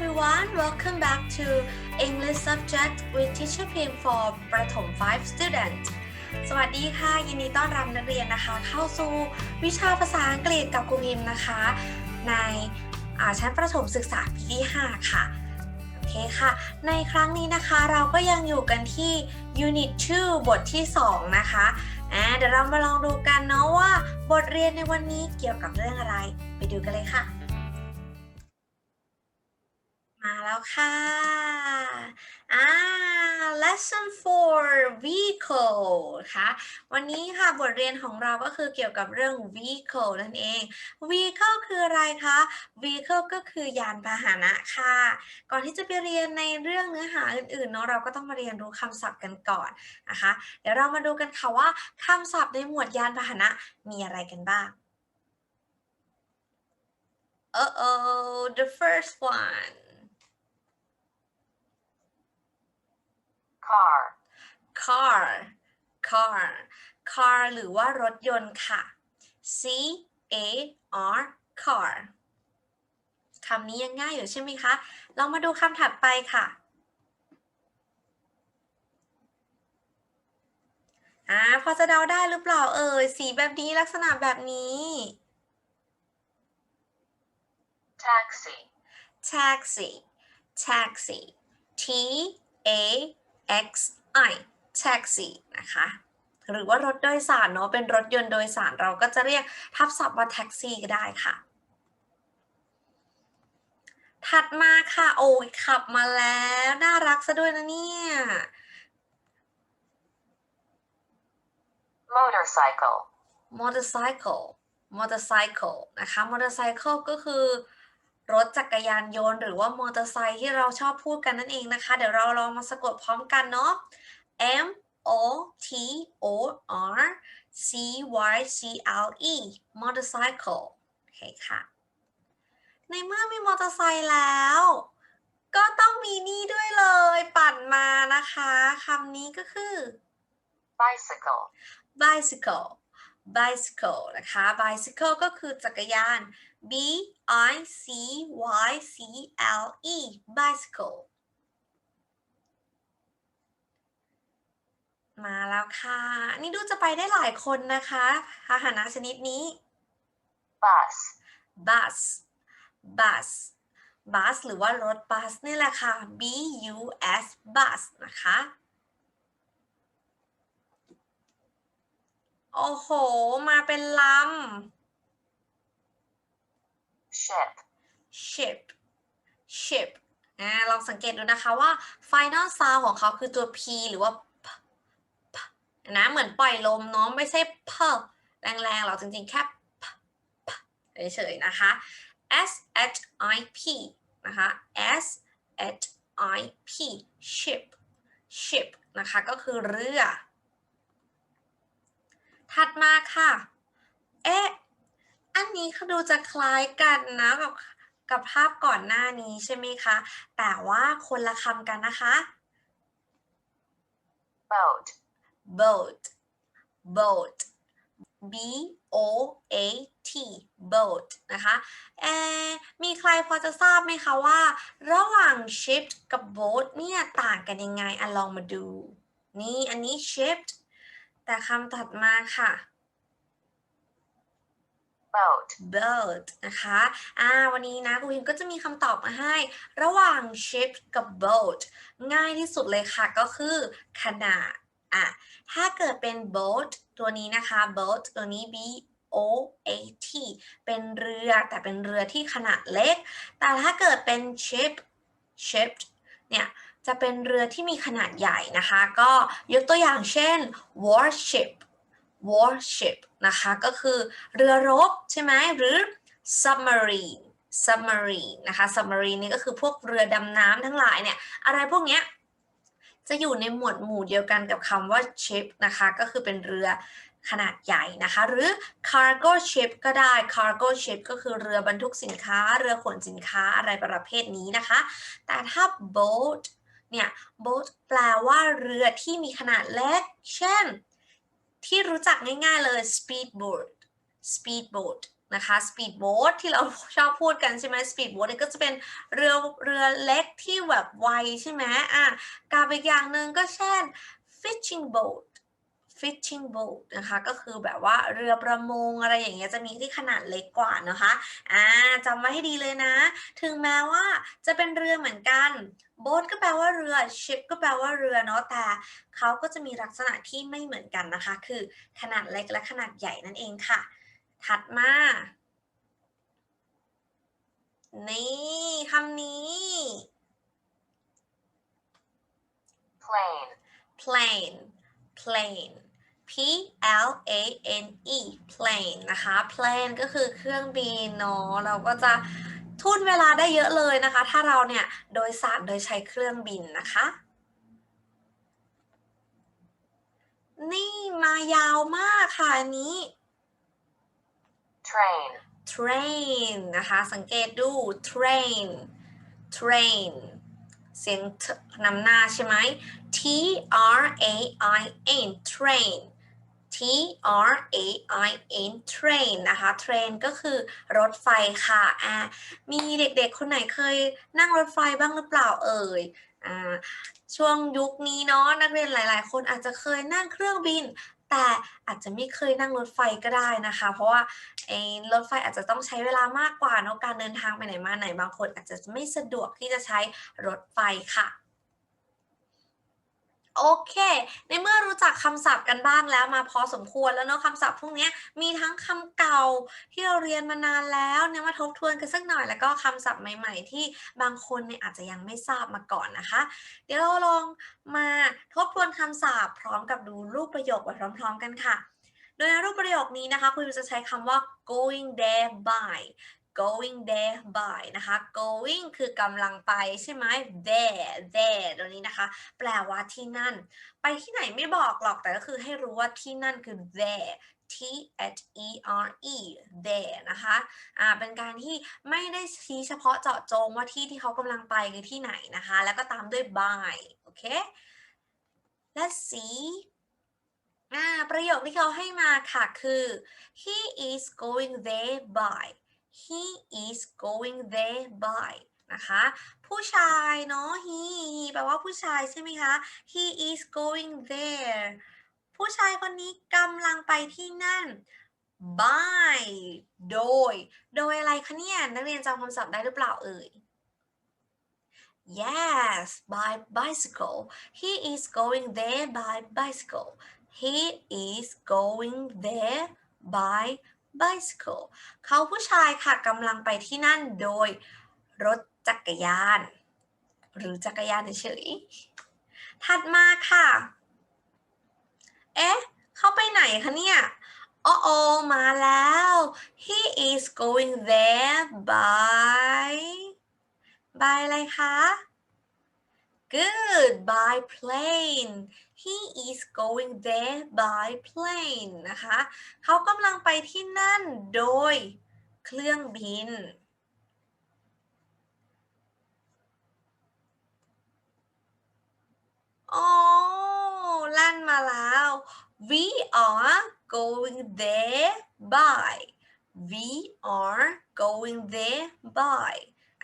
everyone welcome back to English subject with teacher Pim for ประถม 5 student สวัสดีค่ะ ยินดีต้อนรับนักเรียนนะคะ เข้าสู่วิชาภาษาอังกฤษกับครูพิมนะคะ ในชั้นประถมศึกษาปีที่ 5 ค่ะ โอเคค่ะ ในครั้งนี้นะคะเราก็ยังอยู่กันที่ Unit 2 บทที่ 2 นะคะเดี๋ยวเรามาลองดูกันเนาะว่าบทเรียนในวันนี้เกี่ยวกับเรื่องอะไร ไปดูกันเลยค่ะ มาแล้วค่ะอ่า lesson for vehicle ค่ะ วันนี้ค่ะบทเรียนของเราก็คือเกี่ยวกับเรื่อง vehicle นั่นเอง vehicle คืออะไรคะ vehicle ก็คือยานพาหนะค่ะ ก่อนที่จะไปเรียนในเรื่องเนื้อหาอื่นๆเนาะเราก็ต้องมาเรียนรู้คำศัพท์กันก่อนนะคะ เดี๋ยวเรามาดูกันค่ะว่าคำศัพท์ในหมวดยานพาหนะมีอะไรกันบ้าง Uh oh the first one car, car car car หรือว่ารถยนต์ค่ะ C A R car คำนี้ยังง่ายอยู่ใช่ไหมคะ เรามาดูคำถัดไปค่ะอ่าพอจะเดาได้หรือเปล่าเอ่ยสีแบบนี้ลักษณะแบบนี้ taxi, taxi taxi T A X I taxi นะคะหรือว่ารถโดยสารเนาะเป็นรถยนต์โดยสารเราก็จะเรียกทับศัพท์ว่าแท็กซี่ก็ได้ค่ะ ถัดมาค่ะโอ้ยขับมาแล้วน่ารักซะด้วยนะเนี่ย motorcycle, motorcycle motorcycle นะคะ motorcycle ก็คือ รถจักรยานยนต์หรือว่ามอเตอร์ไซค์ที่เราชอบพูดกันนั่นเองนะคะ เดี๋ยวเราลองมาสะกดพร้อมกันเนาะ M O T O R C Y C L E motorcycle โอเคค่ะ ในเมื่อมีมอเตอร์ไซค์แล้ว ก็ต้องมีนี่ด้วยเลย ปั่นมานะคะคำนี้ก็คือ bicycle, bicycle bicycle นะคะ bicycle ก็คือจักรยาน b i c y c l e bicycle มาแล้วค่ะ นี่ดูจะไปได้หลายคนนะคะพาหนะชนิดนี้ bus, bus bus bus หรือว่ารถบัสนี่แหละค่ะ b u s bus นะคะ โอ้โห มาเป็นล ship, ำ ship ship อ่าลองสังเกตดูนะคะว่า final sound ของเขาคือตัว p หรือว่า p p นะเหมือนปล่อยลมเนาะไม่ใช่ p แรงๆเราจริงๆ แค่ p p เฉยๆนะคะ s h i p นะคะ s h i p ship ship นะคะ ก็คือเรือ ถัดมาค่ะ เอ๊ะ อันนี้เขาดูจะคล้ายกันนะกับกับภาพก่อนหน้านี้ใช่ไหมคะ แต่ว่าคนละคำกันนะคะ boat, boat boat b o a t boat นะคะเอะมีใครพอจะทราบไหมคะว่า ระหว่าง ship กับ boat เนี่ยต่างกันยังไงอะลองมาดู นี่อันนี้ ship แต่คำถัดมาค่ะ boat, boat นะคะ อ่า วันนี้นะครูพิมก็จะมีคำตอบมาให้ ระหว่าง ship กับ boat ง่ายที่สุดเลยค่ะ ก็คือขนาด อะ ถ้าเกิดเป็น boat ตัวนี้นะคะ boat ตัวนี้ b o a t เป็นเรือแต่เป็นเรือที่ขนาดเล็ก แต่ถ้าเกิดเป็น ship ship เนี่ย จะเป็นเรือที่มีขนาดใหญ่นะคะ ก็ยกตัวอย่างเช่น warship warship นะคะก็คือเรือรบใช่ไหมหรือ submarine submarine นะคะ submarine นี่ก็คือพวกเรือดำน้ำทั้งหลายเนี่ย อะไรพวกเนี้ยจะอยู่ในหมวดหมู่เดียวกันกับคำว่า ship นะคะ ก็คือเป็นเรือขนาดใหญ่นะคะ หรือ cargo ship ก็ได้ cargo ship ก็คือเรือบรรทุกสินค้า เรือขนสินค้าอะไรประเภทนี้นะคะ แต่ถ้า boat เนี่ย boat แปลว่าเรือที่มีขนาดเล็ก เช่น ที่รู้จักง่ายๆเลย speedboat speedboat นะคะ speed boat ที่เราชอบพูดกันใช่ไหม speed boat เนี่ยก็จะเป็นเรือเรือเล็กที่แบบไวใช่ไหมอะกับอีกอย่างหนึ่งก็เช่น fishing boat fishing boat นะคะ ก็คือแบบว่าเรือประมงอะไรอย่างเงี้ยจะมีที่ขนาดเล็กกว่านะคะอ่าจำไว้ให้ดีเลยนะ ถึงแม้ว่าจะเป็นเรือเหมือนกัน boat ก็แปลว่าเรือ ship ก็แปลว่าเรือเนาะแต่เขาก็จะมีลักษณะที่ไม่เหมือนกันนะคะ คือขนาดเล็กและขนาดใหญ่นั่นเองค่ะ ถัดมา นี่คำนี้ plane, plane plane P L A N E plane นะคะ plane ก็คือเครื่องบินเนาะเราก็จะทุนเวลาได้เยอะเลยนะคะ ถ้าเราเนี่ยโดยสารโดยใช้เครื่องบินนะคะ นี่มายาวมากค่ะอันนี้ train, train นะคะ สังเกตดู train train เสียง t นำหน้าใช่ไหม T R A I N train T R A I N train นะคะ train ก็คือรถไฟค่ะอ่ามีเด็กๆ คนไหนเคยนั่งรถไฟบ้างหรือเปล่าเอ่ยอ่าช่วงยุคนี้เนาะนักเรียนหลายๆ คนอาจจะเคยนั่งเครื่องบิน แต่อาจจะไม่เคยนั่งรถไฟก็ได้นะคะ เพราะว่าไอ้รถไฟอาจจะต้องใช้เวลามากกว่าเนอะการเดินทางไปไหนมาไหนบางคนอาจจะไม่สะดวกที่จะใช้รถไฟค่ะ โอเค ในเมื่อรู้จักคำศัพท์กันบ้างแล้วมาพอสมควรแล้วเนาะคำศัพท์พวกนี้มีทั้งคำเก่าที่เราเรียนมานานแล้วเนี่ยมาทบทวนกันสักหน่อยแล้วก็คำศัพท์ใหม่ ๆ ที่บางคนเนี่ยอาจจะยังไม่ทราบมาก่อนนะคะ เดี๋ยวเราลองมาทบทวนคำศัพท์พร้อมกับดูรูปประโยคไปพร้อม ๆ กันค่ะ โดยในรูปประโยคนี้นะคะคุณจะใช้คำว่า going there by going there by นะคะ going คือกำลังไปใช่ไหม there there ตัวนี้นะคะ แปลว่าที่นั่น ไปที่ไหนไม่บอกหรอกแต่ก็คือให้รู้ว่าที่นั่นคือ there T H E R E there นะคะ อ่า เป็นการที่ไม่ได้ชี้เฉพาะเจาะจงว่าที่ที่เขากำลังไปคือที่ไหนนะคะ แล้วก็ตามด้วย by โอเค let's see อ่า ประโยคที่เขาให้มาค่ะคือ he is going there by he is going there by นะคะ ผู้ชายเนาะ he แปลว่าผู้ชายใช่ไหมคะ he is going there ผู้ชายคนนี้กำลังไปที่นั่น by โดย โดยอะไรคะเนี่ย นักเรียนจำคำศัพท์ได้หรือเปล่าเอ่ย Yes by bicycle he is going there by bicycle he is going there by bicycle เขาผู้ชายค่ะกำลังไปที่นั่นโดยรถจักรยาน หรือจักรยานเฉยๆถัดมาค่ะ เอ๊ะ เข้าไปไหนคะเนี่ยอ๋อโอมาแล้ว he is going there by by อะไรคะ good by plane he is going there by plane นะคะ เขากำลังไปที่นั่นโดยเครื่องบิน โอ้ลั่นมาแล้ว we are going there by we are going there by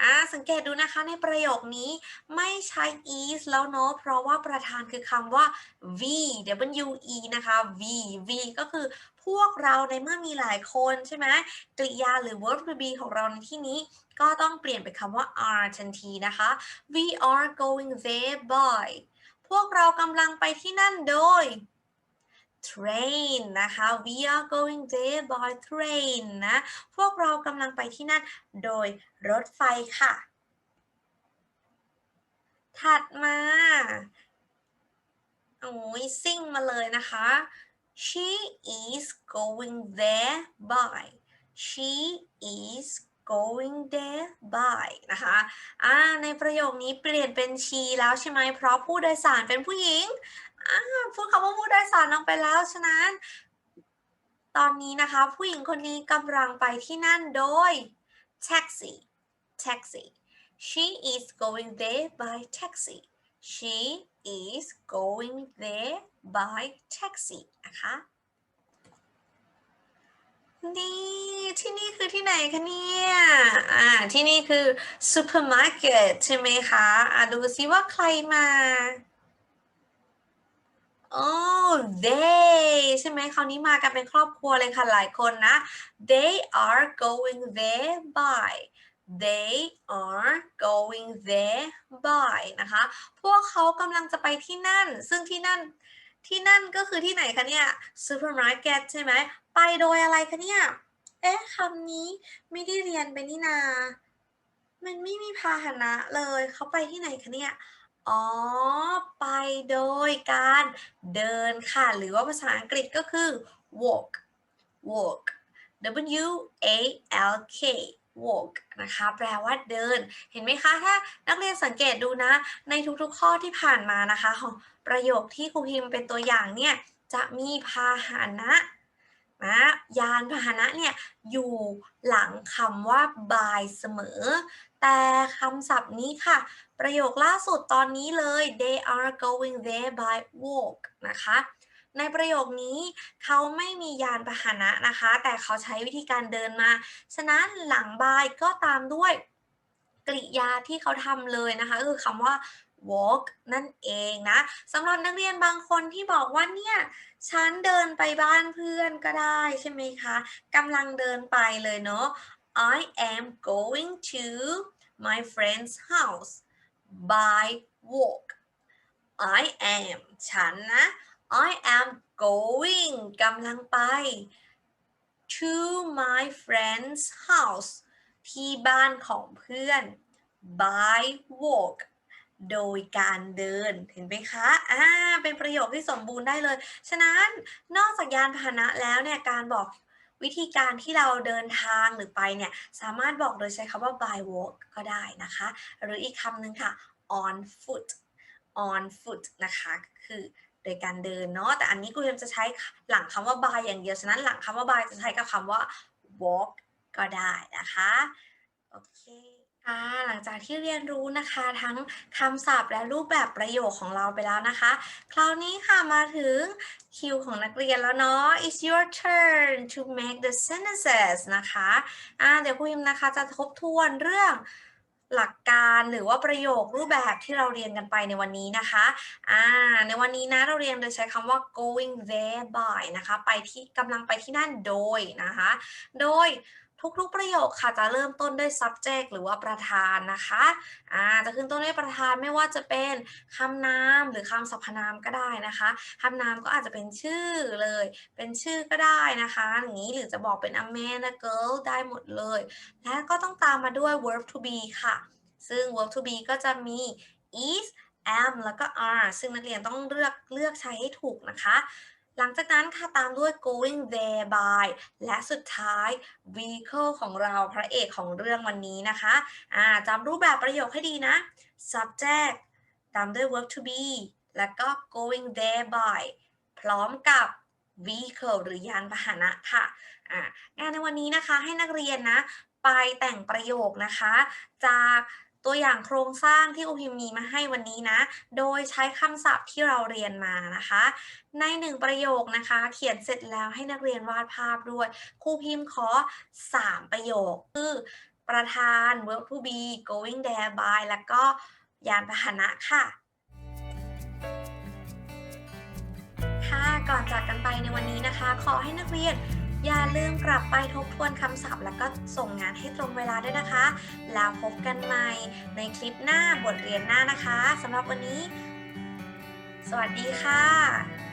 อ่าสังเกตดูนะคะในประโยคนี้ไม่ใช้ is แล้วเนาะเพราะว่าประธานคือคำว่า we w e นะคะ we we ก็คือพวกเราในเมื่อมีหลายคนใช่ไหมกริยาหรือ verb to be ของเราในที่นี้ก็ต้องเปลี่ยนเป็นคำว่า are ทันทีนะคะ we are going there by พวกเรากำลังไปที่นั่นโดย train นะคะ we are going there by train นะ พวกเรากำลังไปที่นั่นโดยรถไฟค่ะ ถัดมา โอ้ยซิ่งมาเลยนะคะ she is going there by she is going there by นะคะ อ่า ในประโยคนี้เปลี่ยนเป็น she แล้วใช่ไหม เพราะผู้โดยสารเป็นผู้หญิง อ่าพูดคำว่าผู้โดยสารออกไปแล้ว ฉะนั้น ตอนนี้นะคะ ผู้หญิงคนนี้กำลังไปที่นั่นโดย taxi taxi she is going there by taxi she is going there by taxi นะคะนี่ที่นี่คือที่ไหนคะเนี่ย อ่า ที่นี่คือซูเปอร์มาร์เก็ตใช่ไหมคะ อ่าดูซิว่าใครมา โอ้ they ใช่ไหมคราวนี้มากันเป็นครอบครัวเลยค่ะหลายคนนะ they are going there by they are going there by นะคะ พวกเขากำลังจะไปที่นั่น ซึ่งที่นั่นที่นั่นก็คือที่ไหนคะเนี่ยซูเปอร์มาร์เก็ตใช่ไหม ไปโดยอะไรคะเนี่ย เอ๊ะคำนี้ไม่ได้เรียนไปนี่นา มันไม่มีพาหนะเลย เขาไปที่ไหนคะเนี่ย อ๋อ ไปโดยการเดินค่ะ หรือว่าภาษาอังกฤษก็คือ walk walk W A L K walk นะคะ แปลว่าเดิน เห็นไหมคะ ถ้านักเรียนสังเกตดูนะ ในทุกๆข้อที่ผ่านมานะคะ ของประโยคที่ครูพิมพ์เป็นตัวอย่างเนี่ย จะมีพาหนะนะยานพาหนะเนี่ย อยู่หลังคำว่า by เสมอ แต่คำศัพท์นี้ค่ะ ประโยคล่าสุดตอนนี้เลย they are going there by walk นะคะ ในประโยคนี้เขาไม่มียานพาหนะนะคะ แต่เขาใช้วิธีการเดินมา ฉะนั้นหลัง by ก็ตามด้วยกริยาที่เขาทำเลยนะคะก็คือคำว่า walk นั่นเองนะสำหรับนักเรียนบางคนที่บอกว่าเนี่ยฉันเดินไปบ้านเพื่อนก็ได้ใช่ไหมคะกำลังเดินไปเลยเนาะ I am going to my friend's house by walk I am ฉันนะ I am going กำลังไป to my friend's house ที่บ้านของเพื่อน by walk โดยการเดินเห็นไหมคะอ่าเป็นประโยคที่สมบูรณ์ได้เลย ฉะนั้นนอกจากยานพาหนะแล้วเนี่ยการบอก วิธีการที่เราเดินทางหรือไปเนี่ยสามารถบอกโดยใช้คำว่า by walk ก็ได้นะคะ หรืออีกคำหนึ่งค่ะ on foot on foot นะคะคือโดยการเดินเนาะแต่อันนี้กูยังจะใช้หลังคำว่า by อย่างเดียว ฉะนั้นหลังคำว่า by จะใช้กับคำว่า walk ก็ได้นะคะ โอเค ค่ะหลังจากที่เรียนรู้นะคะทั้งคำศัพท์และรูปแบบประโยคของเราไปแล้วนะคะ คราวนี้ค่ะมาถึงคิวของนักเรียนแล้วเนาะ it's your turn to make the sentences นะคะอ่าเดี๋ยวครูยิมนะคะจะทบทวนเรื่องหลักการหรือว่าประโยครูปแบบที่เราเรียนกันไปในวันนี้นะคะอ่าในวันนี้นะเราเรียนโดยใช้คำว่า going there by นะคะ ไปที่กำลังไปที่นั่นโดยนะคะ โดย ทุกๆประโยคค่ะจะเริ่มต้นด้วย subject หรือว่าประธานนะคะอ่าจะขึ้นต้นด้วยประธานไม่ว่าจะเป็นคำนามหรือคำสรรพนามก็ได้นะคะคำนามก็อาจจะเป็นชื่อเลย เป็นชื่อก็ได้นะคะอย่างนี้หรือจะบอกเป็น a man a girl ได้หมดเลย และก็ต้องตามมาด้วย verb to be ค่ะ ซึ่ง verb to be ก็จะมี is am แล้วก็ are ซึ่งนักเรียนต้องเลือกเลือกใช้ให้ถูกนะคะ หลังจากนั้นค่ะตามด้วย going there by และสุดท้าย vehicle ของเราพระเอกของเรื่องวันนี้นะคะอ่าจำรูปแบบประโยคให้ดีนะ subject ตามด้วย verb to be แล้วก็ going there by พร้อมกับ vehicle หรือยานพาหนะค่ะอ่างานในวันนี้นะคะให้นักเรียนนะ ไปแต่งประโยคนะคะ จาก ตัวอย่างโครงสร้างที่ครูพิมพ์มีมาให้วันนี้นะ โดยใช้คำศัพท์ที่เราเรียนมานะคะ ในหนึ่งประโยคนะคะ เขียนเสร็จแล้วให้นักเรียนวาดภาพด้วย ครูพิมพ์ขอ 3 ประโยค คือประธาน verb to be going there by แล้วก็ยานพาหนะค่ะค่ะก่อนจากกันไปในวันนี้นะคะ ขอให้นักเรียน อย่าลืมกลับไปทบทวนคำศัพท์ แล้วก็ส่งงานให้ตรงเวลาด้วยนะคะ แล้วพบกันใหม่ในคลิปหน้าบทเรียนหน้านะคะสำหรับวันนี้ สวัสดีค่ะ